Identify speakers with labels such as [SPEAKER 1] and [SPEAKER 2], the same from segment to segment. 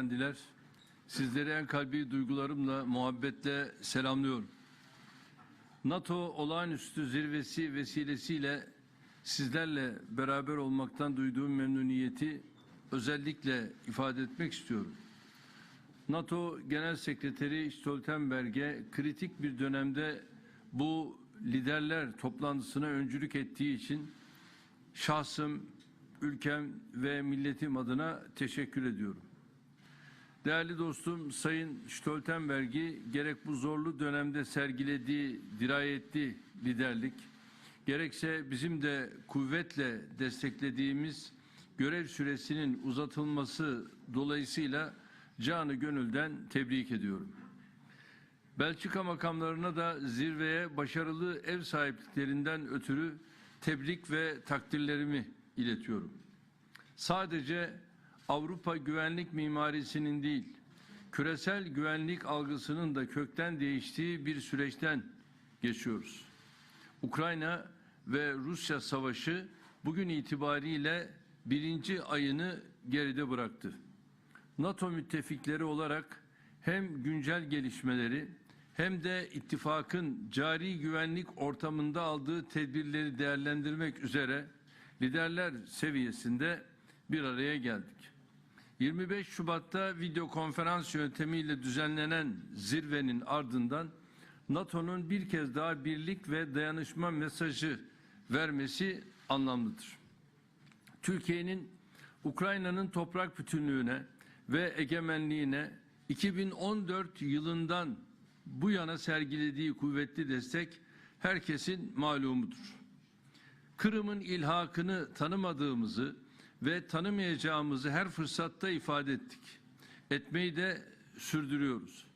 [SPEAKER 1] Efendiler, sizleri en kalbi duygularımla, muhabbetle selamlıyorum. NATO olağanüstü zirvesi vesilesiyle sizlerle beraber olmaktan duyduğum memnuniyeti özellikle ifade etmek istiyorum. NATO Genel Sekreteri Stoltenberg'e kritik bir dönemde bu liderler toplantısına öncülük ettiği için şahsım, ülkem ve milletim adına teşekkür ediyorum. Değerli dostum Sayın Stoltenberg'i gerek bu zorlu dönemde sergilediği dirayetli liderlik, gerekse bizim de kuvvetle desteklediğimiz görev süresinin uzatılması dolayısıyla canı gönülden tebrik ediyorum. Belçika makamlarına da zirveye başarılı ev sahipliklerinden ötürü tebrik ve takdirlerimi iletiyorum. Sadece Avrupa güvenlik mimarisinin değil, küresel güvenlik algısının da kökten değiştiği bir süreçten geçiyoruz. Ukrayna ve Rusya savaşı bugün itibariyle birinci ayını geride bıraktı. NATO müttefikleri olarak hem güncel gelişmeleri hem de ittifakın cari güvenlik ortamında aldığı tedbirleri değerlendirmek üzere liderler seviyesinde bir araya geldik. 25 Şubat'ta video konferans yöntemiyle düzenlenen zirvenin ardından NATO'nun bir kez daha birlik ve dayanışma mesajı vermesi anlamlıdır. Türkiye'nin Ukrayna'nın toprak bütünlüğüne ve egemenliğine 2014 yılından bu yana sergilediği kuvvetli destek herkesin malumudur. Kırım'ın ilhakını tanımadığımızı ve tanımayacağımızı her fırsatta ifade ettik. Etmeyi de sürdürüyoruz.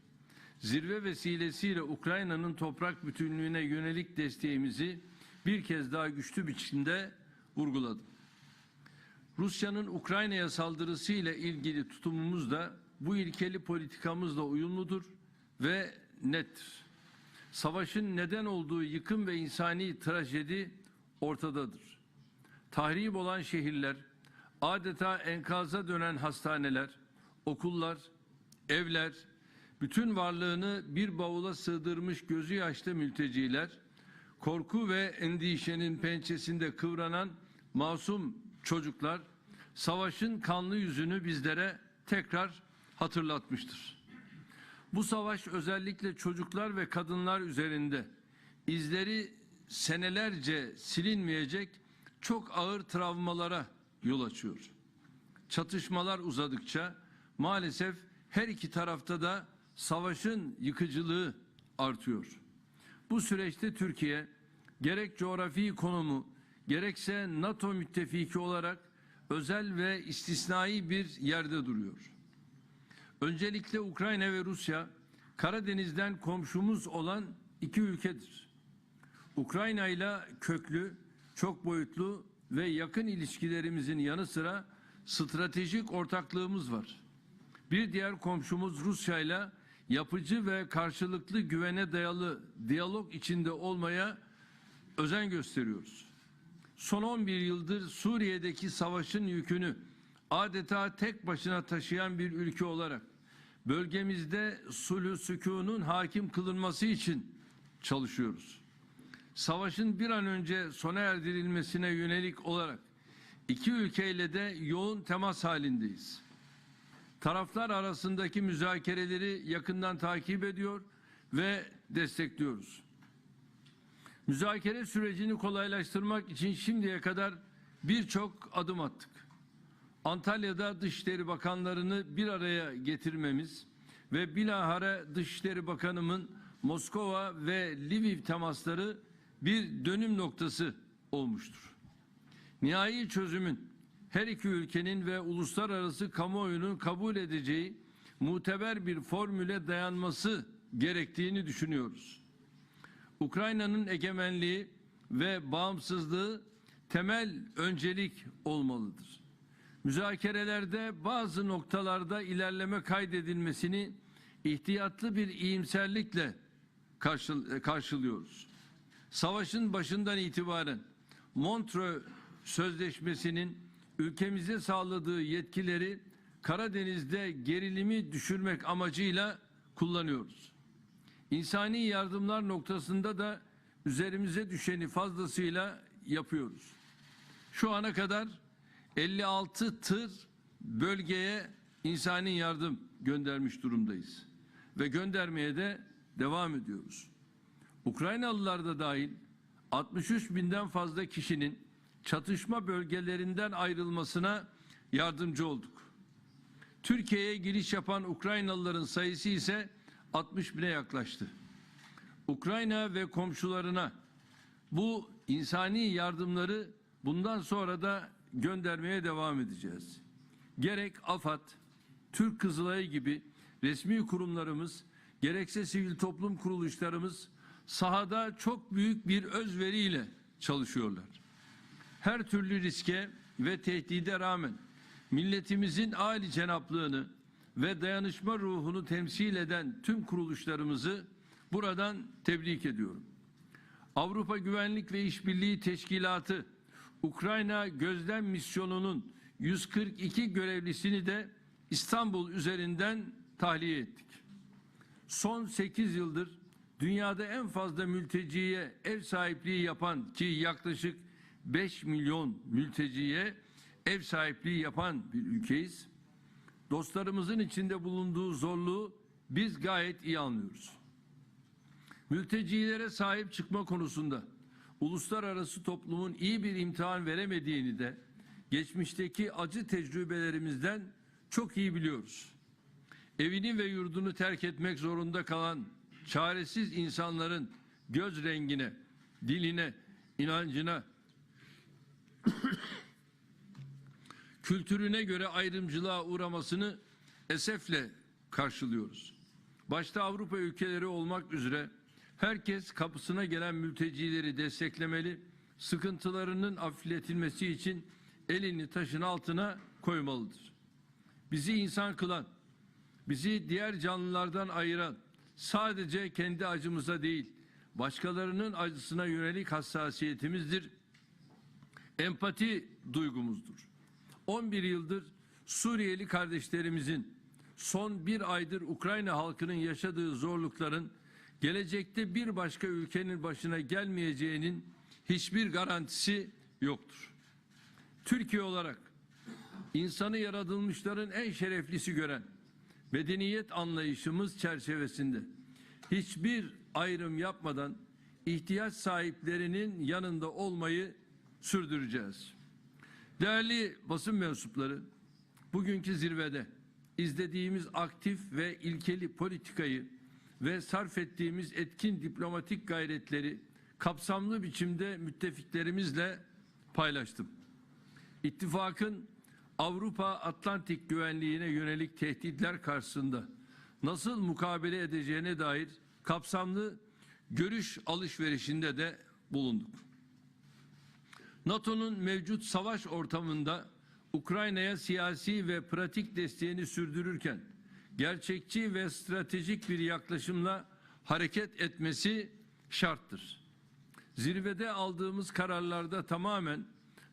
[SPEAKER 1] Zirve vesilesiyle Ukrayna'nın toprak bütünlüğüne yönelik desteğimizi bir kez daha güçlü biçimde vurguladım. Rusya'nın Ukrayna'ya saldırısı ile ilgili tutumumuz da bu ilkeli politikamızla uyumludur ve nettir. Savaşın neden olduğu yıkım ve insani trajedi ortadadır. Tahrip olan şehirler, adeta enkaza dönen hastaneler, okullar, evler, bütün varlığını bir bavula sığdırmış gözü yaşlı mülteciler, korku ve endişenin pençesinde kıvranan masum çocuklar, savaşın kanlı yüzünü bizlere tekrar hatırlatmıştır. Bu savaş özellikle çocuklar ve kadınlar üzerinde izleri senelerce silinmeyecek çok ağır travmalara yol açıyor. Çatışmalar uzadıkça maalesef her iki tarafta da savaşın yıkıcılığı artıyor. Bu süreçte Türkiye gerek coğrafi konumu gerekse NATO müttefiki olarak özel ve istisnai bir yerde duruyor. Öncelikle Ukrayna ve Rusya Karadeniz'den komşumuz olan iki ülkedir. Ukrayna ile köklü, çok boyutlu ve yakın ilişkilerimizin yanı sıra stratejik ortaklığımız var. Bir diğer komşumuz Rusya ile yapıcı ve karşılıklı güvene dayalı diyalog içinde olmaya özen gösteriyoruz. Son 11 yıldır Suriye'deki savaşın yükünü adeta tek başına taşıyan bir ülke olarak bölgemizde sulh sükunun hakim kılınması için çalışıyoruz. Savaşın bir an önce sona erdirilmesine yönelik olarak iki ülkeyle de yoğun temas halindeyiz. Taraflar arasındaki müzakereleri yakından takip ediyor ve destekliyoruz. Müzakere sürecini kolaylaştırmak için şimdiye kadar birçok adım attık. Antalya'da Dışişleri Bakanlarını bir araya getirmemiz ve bilahare Dışişleri Bakanımın Moskova ve Lviv temasları bir dönüm noktası olmuştur. Nihai çözümün her iki ülkenin ve uluslararası kamuoyunun kabul edeceği muteber bir formüle dayanması gerektiğini düşünüyoruz. Ukrayna'nın egemenliği ve bağımsızlığı temel öncelik olmalıdır. Müzakerelerde bazı noktalarda ilerleme kaydedilmesini ihtiyatlı bir iyimserlikle karşı, karşılıyoruz. Savaşın başından itibaren Montreux Sözleşmesi'nin ülkemize sağladığı yetkileri Karadeniz'de gerilimi düşürmek amacıyla kullanıyoruz. İnsani yardımlar noktasında da üzerimize düşeni fazlasıyla yapıyoruz. Şu ana kadar 56 tır bölgeye insani yardım göndermiş durumdayız ve göndermeye de devam ediyoruz. Ukraynalılar da dahil 63 binden fazla kişinin çatışma bölgelerinden ayrılmasına yardımcı olduk. Türkiye'ye giriş yapan Ukraynalıların sayısı ise 60 bine yaklaştı. Ukrayna ve komşularına bu insani yardımları bundan sonra da göndermeye devam edeceğiz. Gerek AFAD, Türk Kızılayı gibi resmi kurumlarımız, gerekse sivil toplum kuruluşlarımız sahada çok büyük bir özveriyle çalışıyorlar. Her türlü riske ve tehdide rağmen milletimizin âli cenaplığını ve dayanışma ruhunu temsil eden tüm kuruluşlarımızı buradan tebrik ediyorum. Avrupa Güvenlik ve İşbirliği Teşkilatı Ukrayna Gözlem Misyonu'nun 142 görevlisini de İstanbul üzerinden tahliye ettik. Son 8 yıldır dünyada en fazla mülteciye ev sahipliği yapan ki yaklaşık 5 milyon mülteciye ev sahipliği yapan bir ülkeyiz. Dostlarımızın içinde bulunduğu zorluğu biz gayet iyi anlıyoruz. Mültecilere sahip çıkma konusunda uluslararası toplumun iyi bir imtihan veremediğini de geçmişteki acı tecrübelerimizden çok iyi biliyoruz. Evini ve yurdunu terk etmek zorunda kalan çaresiz insanların göz rengine, diline, inancına, kültürüne göre ayrımcılığa uğramasını esefle karşılıyoruz. Başta Avrupa ülkeleri olmak üzere herkes kapısına gelen mültecileri desteklemeli, sıkıntılarının hafifletilmesi için elini taşın altına koymalıdır. Bizi insan kılan, bizi diğer canlılardan ayıran sadece kendi acımıza değil, başkalarının acısına yönelik hassasiyetimizdir, empati duygumuzdur. 11 yıldır Suriyeli kardeşlerimizin son bir aydır Ukrayna halkının yaşadığı zorlukların gelecekte bir başka ülkenin başına gelmeyeceğinin hiçbir garantisi yoktur. Türkiye olarak insanı yaratılmışların en şereflisi gören medeniyet anlayışımız çerçevesinde hiçbir ayrım yapmadan ihtiyaç sahiplerinin yanında olmayı sürdüreceğiz. Değerli basın mensupları, bugünkü zirvede izlediğimiz aktif ve ilkeli politikayı ve sarf ettiğimiz etkin diplomatik gayretleri kapsamlı biçimde müttefiklerimizle paylaştım. İttifakın Avrupa Atlantik güvenliğine yönelik tehditler karşısında nasıl mukabele edeceğine dair kapsamlı görüş alışverişinde de bulunduk. NATO'nun mevcut savaş ortamında Ukrayna'ya siyasi ve pratik desteğini sürdürürken gerçekçi ve stratejik bir yaklaşımla hareket etmesi şarttır. Zirvede aldığımız kararlarda tamamen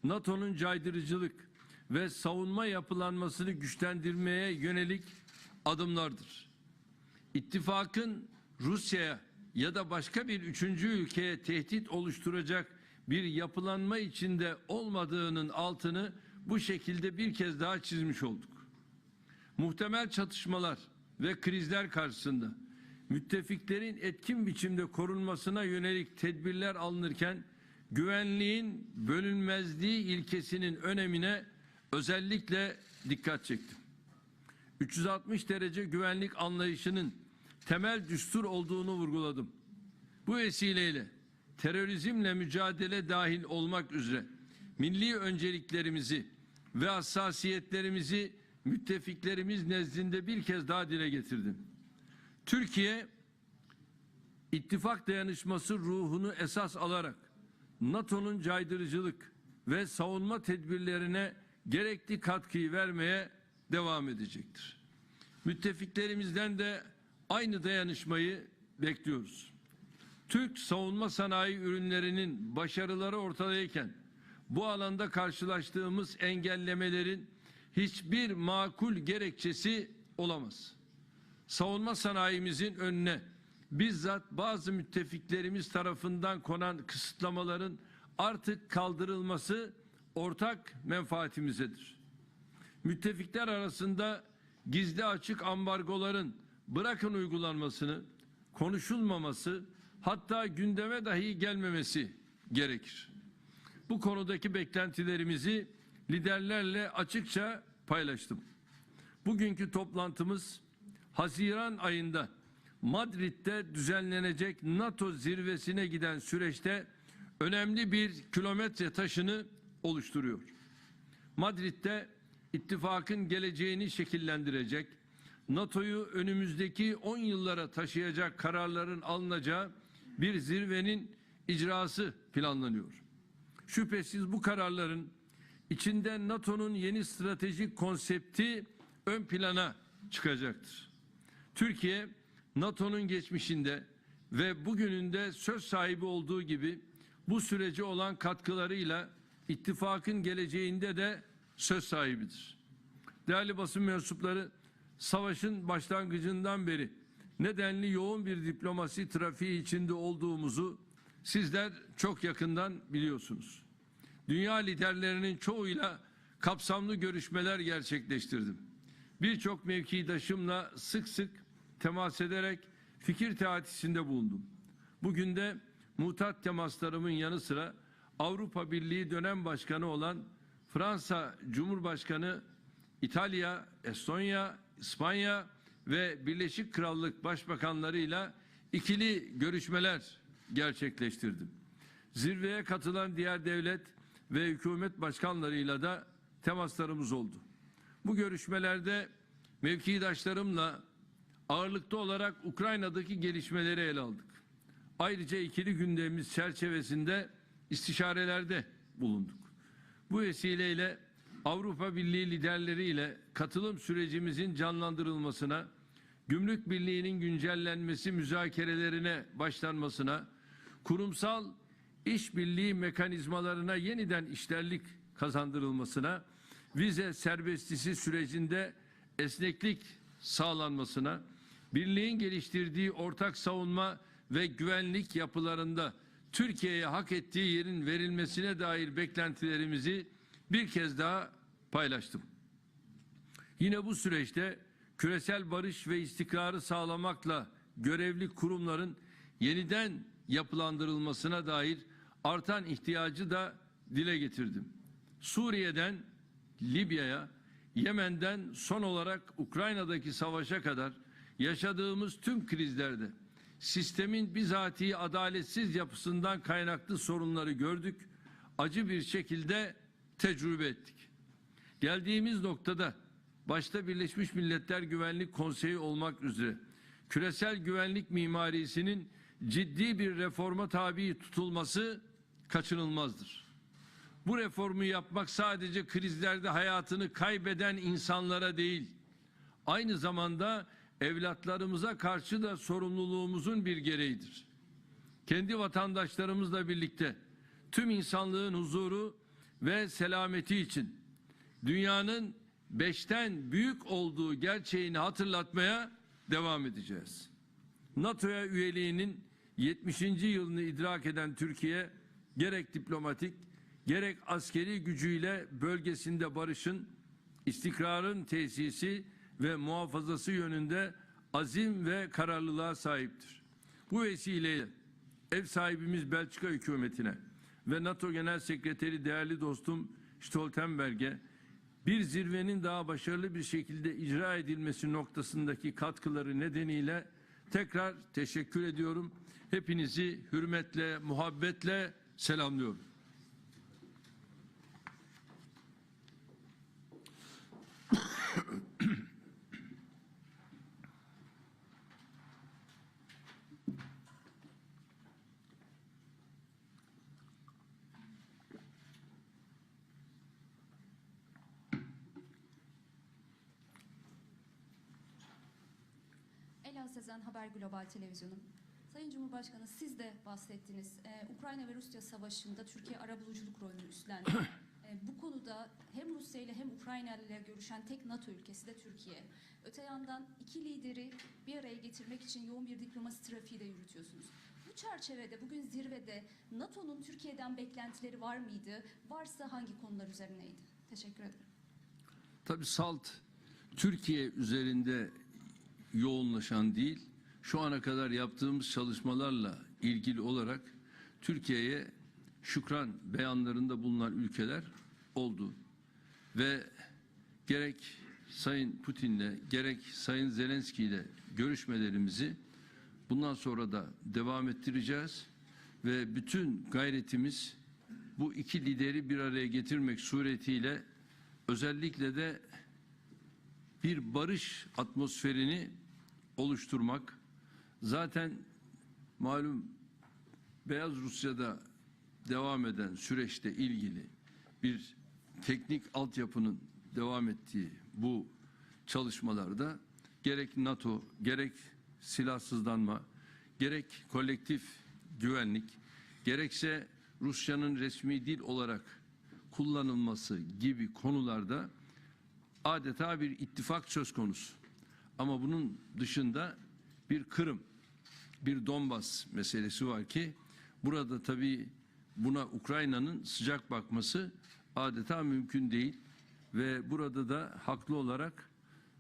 [SPEAKER 1] NATO'nun caydırıcılık ve savunma yapılanmasını güçlendirmeye yönelik adımlardır. İttifakın Rusya'ya ya da başka bir üçüncü ülkeye tehdit oluşturacak bir yapılanma içinde olmadığının altını bu şekilde bir kez daha çizmiş olduk. Muhtemel çatışmalar ve krizler karşısında müttefiklerin etkin biçimde korunmasına yönelik tedbirler alınırken güvenliğin bölünmezliği ilkesinin önemine özellikle dikkat çektim. 360 derece güvenlik anlayışının temel düstur olduğunu vurguladım. Bu vesileyle terörizmle mücadele dahil olmak üzere milli önceliklerimizi ve hassasiyetlerimizi müttefiklerimiz nezdinde bir kez daha dile getirdim. Türkiye ittifak dayanışması ruhunu esas alarak NATO'nun caydırıcılık ve savunma tedbirlerine gerekli katkıyı vermeye devam edecektir. Müttefiklerimizden de aynı dayanışmayı bekliyoruz. Türk savunma sanayi ürünlerinin başarıları ortadayken bu alanda karşılaştığımız engellemelerin hiçbir makul gerekçesi olamaz. Savunma sanayimizin önüne bizzat bazı müttefiklerimiz tarafından konan kısıtlamaların artık kaldırılması ortak menfaatimizedir. Müttefikler arasında gizli açık ambargoların bırakın uygulanmasını, konuşulmaması, hatta gündeme dahi gelmemesi gerekir. Bu konudaki beklentilerimizi liderlerle açıkça paylaştım. Bugünkü toplantımız Haziran ayında Madrid'de düzenlenecek NATO zirvesine giden süreçte önemli bir kilometre taşını oluşturuyor. Madrid'de ittifakın geleceğini şekillendirecek, NATO'yu önümüzdeki 10 yıllara taşıyacak kararların alınacağı bir zirvenin icrası planlanıyor. Şüphesiz bu kararların içinde NATO'nun yeni stratejik konsepti ön plana çıkacaktır. Türkiye NATO'nun geçmişinde ve bugününde söz sahibi olduğu gibi bu sürece olan katkılarıyla ittifakın geleceğinde de söz sahibidir. Değerli basın mensupları, savaşın başlangıcından beri nedenli yoğun bir diplomasi trafiği içinde olduğumuzu sizler çok yakından biliyorsunuz. Dünya liderlerinin çoğuyla kapsamlı görüşmeler gerçekleştirdim. Birçok mevkidaşımla sık sık temas ederek fikir teatisinde bulundum. Bugün de mutat temaslarımın yanı sıra Avrupa Birliği dönem başkanı olan Fransa Cumhurbaşkanı, İtalya, Estonya, İspanya ve Birleşik Krallık başbakanlarıyla ikili görüşmeler gerçekleştirdim. Zirveye katılan diğer devlet ve hükümet başkanlarıyla da temaslarımız oldu. Bu görüşmelerde mevkidaşlarımla ağırlıklı olarak Ukrayna'daki gelişmeleri ele aldık. Ayrıca ikili gündemimiz çerçevesinde istişarelerde bulunduk. Bu vesileyle Avrupa Birliği liderleriyle katılım sürecimizin canlandırılmasına, Gümrük Birliği'nin güncellenmesi müzakerelerine başlanmasına, kurumsal işbirliği mekanizmalarına yeniden işlerlik kazandırılmasına, vize serbestisi sürecinde esneklik sağlanmasına, birliğin geliştirdiği ortak savunma ve güvenlik yapılarında Türkiye'ye hak ettiği yerin verilmesine dair beklentilerimizi bir kez daha paylaştım. Yine bu süreçte küresel barış ve istikrarı sağlamakla görevli kurumların yeniden yapılandırılmasına dair artan ihtiyacı da dile getirdim. Suriye'den Libya'ya, Yemen'den son olarak Ukrayna'daki savaşa kadar yaşadığımız tüm krizlerde sistemin bizatihi adaletsiz yapısından kaynaklı sorunları gördük, acı bir şekilde tecrübe ettik. Geldiğimiz noktada başta Birleşmiş Milletler Güvenlik Konseyi olmak üzere küresel güvenlik mimarisinin ciddi bir reforma tabi tutulması kaçınılmazdır. Bu reformu yapmak sadece krizlerde hayatını kaybeden insanlara değil, aynı zamanda evlatlarımıza karşı da sorumluluğumuzun bir gereğidir. Kendi vatandaşlarımızla birlikte tüm insanlığın huzuru ve selameti için dünyanın beşten büyük olduğu gerçeğini hatırlatmaya devam edeceğiz. NATO'ya üyeliğinin 70. yılını idrak eden Türkiye gerek diplomatik gerek askeri gücüyle bölgesinde barışın, istikrarın tesisi ve muhafazası yönünde azim ve kararlılığa sahiptir. Bu vesileyle ev sahibimiz Belçika hükümetine ve NATO Genel Sekreteri değerli dostum Stoltenberg'e bir zirvenin daha başarılı bir şekilde icra edilmesi noktasındaki katkıları nedeniyle tekrar teşekkür ediyorum. Hepinizi hürmetle, muhabbetle selamlıyorum.
[SPEAKER 2] Sezen Haber Global Televizyonu. Sayın Cumhurbaşkanı siz de bahsettiniz. Ee, Ukrayna ve Rusya savaşında Türkiye arabuluculuk rolünü üstlendi. Ee, bu konuda hem Rusya ile hem Ukrayna ile görüşen tek NATO ülkesi de Türkiye. Öte yandan iki lideri bir araya getirmek için yoğun bir diplomasi trafiği de yürütüyorsunuz. Bu çerçevede bugün zirvede NATO'nun Türkiye'den beklentileri var mıydı? Varsa hangi konular üzerineydi? Teşekkür ederim.
[SPEAKER 1] Tabii SALT Türkiye üzerinde yoğunlaşan değil, şu ana kadar yaptığımız çalışmalarla ilgili olarak Türkiye'ye şükran beyanlarında bulunan ülkeler oldu. Ve gerek Sayın Putin'le gerek Sayın Zelenski ile görüşmelerimizi bundan sonra da devam ettireceğiz ve bütün gayretimiz bu iki lideri bir araya getirmek suretiyle özellikle de bir barış atmosferini oluşturmak zaten malum Beyaz Rusya'da devam eden süreçte ilgili bir teknik altyapının devam ettiği bu çalışmalarda gerek NATO gerek silahsızlanma gerek kolektif güvenlik gerekse Rusya'nın resmi dil olarak kullanılması gibi konularda adeta bir ittifak söz konusu. Ama bunun dışında bir Kırım, bir Donbas meselesi var ki burada tabii buna Ukrayna'nın sıcak bakması adeta mümkün değil ve burada da haklı olarak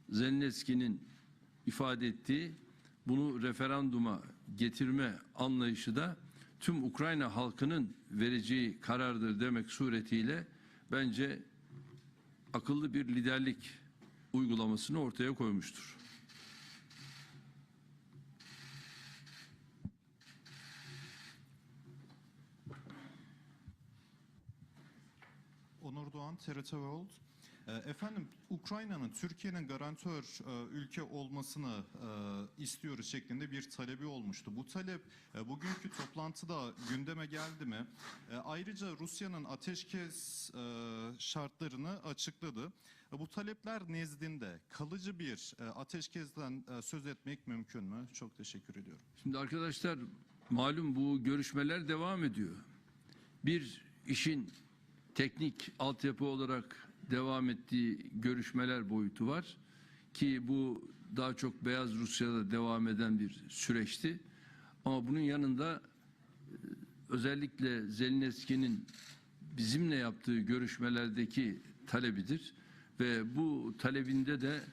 [SPEAKER 1] Zelenski'nin ifade ettiği bunu referanduma getirme anlayışı da tüm Ukrayna halkının vereceği karardır demek suretiyle bence akıllı bir liderlik uygulamasını ortaya koymuştur.
[SPEAKER 3] Onur Doğan, TRT World. E, Efendim, Ukrayna'nın Türkiye'nin garantör e, ülke olmasını e, istiyoruz şeklinde bir talebi olmuştu. Bu talep e, bugünkü toplantıda gündeme geldi mi? E, Ayrıca Rusya'nın ateşkes e, şartlarını açıkladı. Bu talepler nezdinde kalıcı bir ateşkesten söz etmek mümkün mü? Çok teşekkür ediyorum.
[SPEAKER 1] Şimdi arkadaşlar malum bu görüşmeler devam ediyor. Bir işin teknik altyapı olarak devam ettiği görüşmeler boyutu var ki bu daha çok Beyaz Rusya'da devam eden bir süreçti. Ama bunun yanında e, özellikle Zelenski'nin bizimle yaptığı görüşmelerdeki talebidir ve bu talebinde de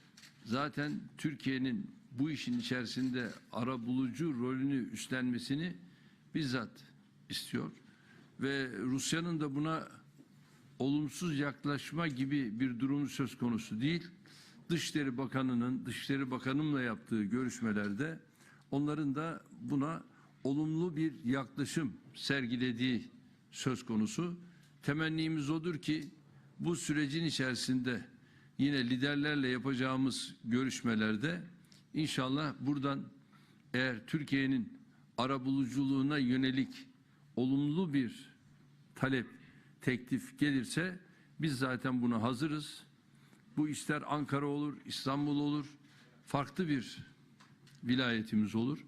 [SPEAKER 1] zaten Türkiye'nin bu işin içerisinde ara bulucu rolünü üstlenmesini bizzat istiyor ve Rusya'nın da buna olumsuz yaklaşma gibi bir durum söz konusu değil. Dışişleri Bakanı'nın, Dışişleri Bakanımla yaptığı görüşmelerde onların da buna olumlu bir yaklaşım sergilediği söz konusu. Temennimiz odur ki bu sürecin içerisinde yine liderlerle yapacağımız görüşmelerde inşallah buradan eğer Türkiye'nin arabuluculuğuna yönelik olumlu bir talep, teklif gelirse biz zaten buna hazırız. Bu ister Ankara olur, İstanbul olur, farklı bir vilayetimiz olur.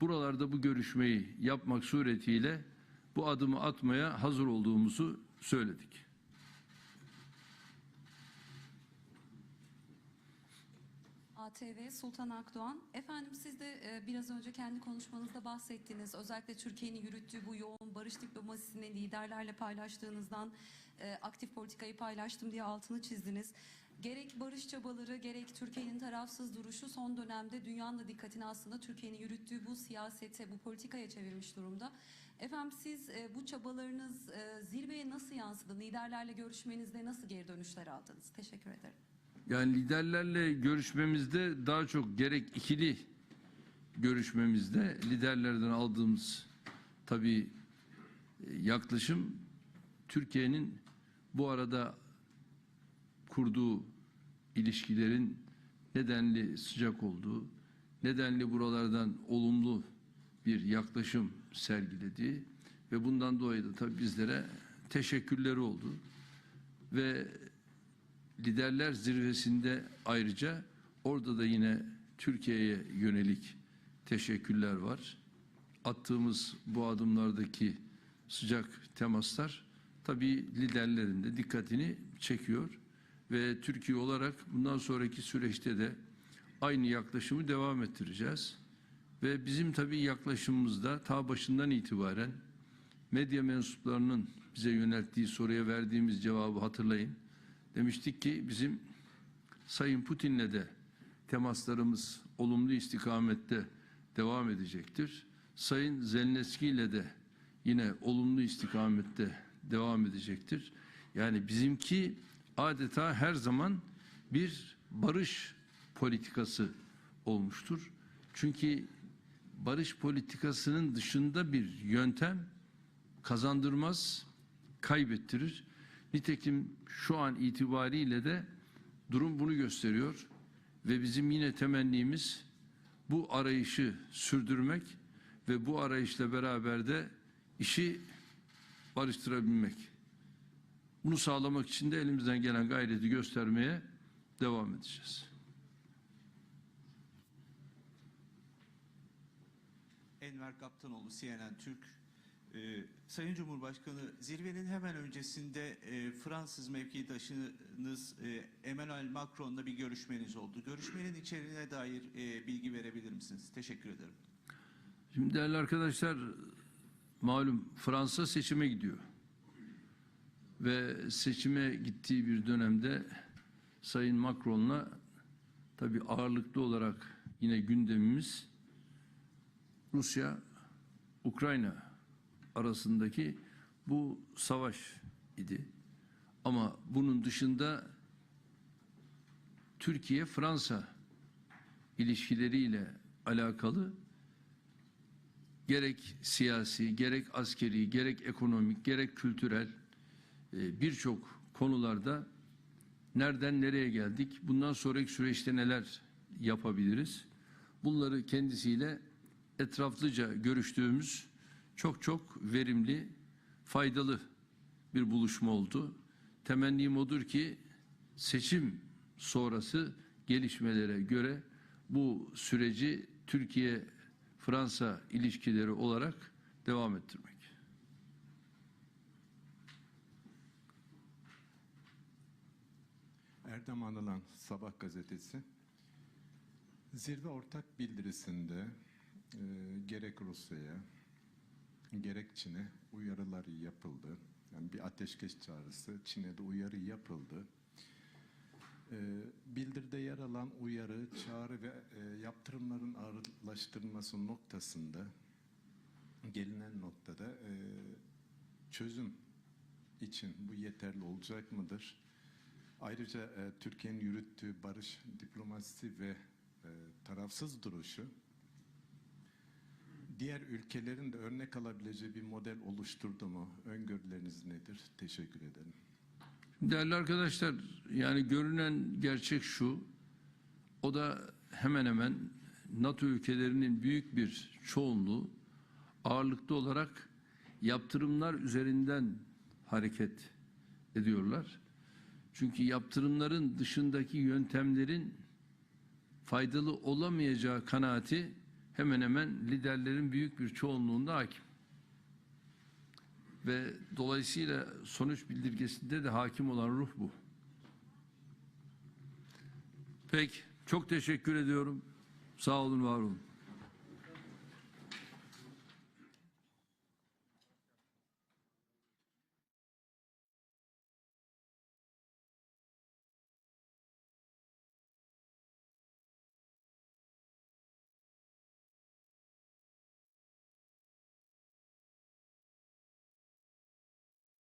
[SPEAKER 1] Buralarda bu görüşmeyi yapmak suretiyle bu adımı atmaya hazır olduğumuzu söyledik.
[SPEAKER 4] ATV Sultan Akdoğan. Efendim siz de e, biraz önce kendi konuşmanızda bahsettiniz. Özellikle Türkiye'nin yürüttüğü bu yoğun barış diplomasisini liderlerle paylaştığınızdan e, aktif politikayı paylaştım diye altını çizdiniz. Gerek barış çabaları gerek Türkiye'nin tarafsız duruşu son dönemde dünyanın da dikkatini aslında Türkiye'nin yürüttüğü bu siyasete, bu politikaya çevirmiş durumda. Efendim siz e, bu çabalarınız e, zirveye nasıl yansıdı? Liderlerle görüşmenizde nasıl geri dönüşler aldınız? Teşekkür ederim.
[SPEAKER 1] Yani liderlerle görüşmemizde daha çok gerek ikili görüşmemizde liderlerden aldığımız tabii e, yaklaşım Türkiye'nin bu arada kurduğu ilişkilerin nedenli sıcak olduğu, nedenli buralardan olumlu bir yaklaşım sergilediği ve bundan dolayı da tabii bizlere teşekkürleri oldu. Ve liderler zirvesinde ayrıca orada da yine Türkiye'ye yönelik teşekkürler var. Attığımız bu adımlardaki sıcak temaslar tabii liderlerin de dikkatini çekiyor ve Türkiye olarak bundan sonraki süreçte de aynı yaklaşımı devam ettireceğiz. Ve bizim tabii yaklaşımımızda ta başından itibaren medya mensuplarının bize yönelttiği soruya verdiğimiz cevabı hatırlayın. Demiştik ki bizim Sayın Putin'le de temaslarımız olumlu istikamette devam edecektir. Sayın Zelenski ile de yine olumlu istikamette devam edecektir. Yani bizimki adeta her zaman bir barış politikası olmuştur. Çünkü barış politikasının dışında bir yöntem kazandırmaz, kaybettirir. Nitekim şu an itibariyle de durum bunu gösteriyor ve bizim yine temennimiz bu arayışı sürdürmek ve bu arayışla beraber de işi barıştırabilmek. Bunu sağlamak için de elimizden gelen gayreti göstermeye devam edeceğiz.
[SPEAKER 5] Enver Kaptanoğlu CNN Türk. Ee, Sayın Cumhurbaşkanı zirvenin hemen öncesinde e, Fransız mevkidaşınız e, Emmanuel Macron'la bir görüşmeniz oldu. Görüşmenin içeriğine dair e, bilgi verebilir misiniz? Teşekkür ederim.
[SPEAKER 1] Şimdi değerli arkadaşlar malum Fransa seçime gidiyor. Ve seçime gittiği bir dönemde Sayın Macron'la tabii ağırlıklı olarak yine gündemimiz Rusya Ukrayna arasındaki bu savaş idi. Ama bunun dışında Türkiye Fransa ilişkileriyle alakalı gerek siyasi, gerek askeri, gerek ekonomik, gerek kültürel e, birçok konularda nereden nereye geldik, bundan sonraki süreçte neler yapabiliriz? Bunları kendisiyle etraflıca görüştüğümüz çok çok verimli, faydalı bir buluşma oldu. Temennim odur ki seçim sonrası gelişmelere göre bu süreci Türkiye Fransa ilişkileri olarak devam ettirmek.
[SPEAKER 6] Erdem Anılan Sabah gazetesi zirve ortak bildirisinde e, gerek Rusya'ya gerek Çin'e uyarılar yapıldı. Yani bir ateşkes çağrısı Çin'e de uyarı yapıldı. E, bildiride yer alan uyarı, çağrı ve e, yaptırımların ağırlaştırılması noktasında gelinen noktada e, çözüm için bu yeterli olacak mıdır? Ayrıca e, Türkiye'nin yürüttüğü barış diplomasisi ve e, tarafsız duruşu diğer ülkelerin de örnek alabileceği bir model oluşturdu mu? Öngörüleriniz nedir? Teşekkür ederim.
[SPEAKER 1] Değerli arkadaşlar, yani görünen gerçek şu, o da hemen hemen NATO ülkelerinin büyük bir çoğunluğu ağırlıklı olarak yaptırımlar üzerinden hareket ediyorlar. Çünkü yaptırımların dışındaki yöntemlerin faydalı olamayacağı kanaati hemen hemen liderlerin büyük bir çoğunluğunda hakim. Ve dolayısıyla sonuç bildirgesinde de hakim olan ruh bu. Peki, çok teşekkür ediyorum. Sağ olun, var olun.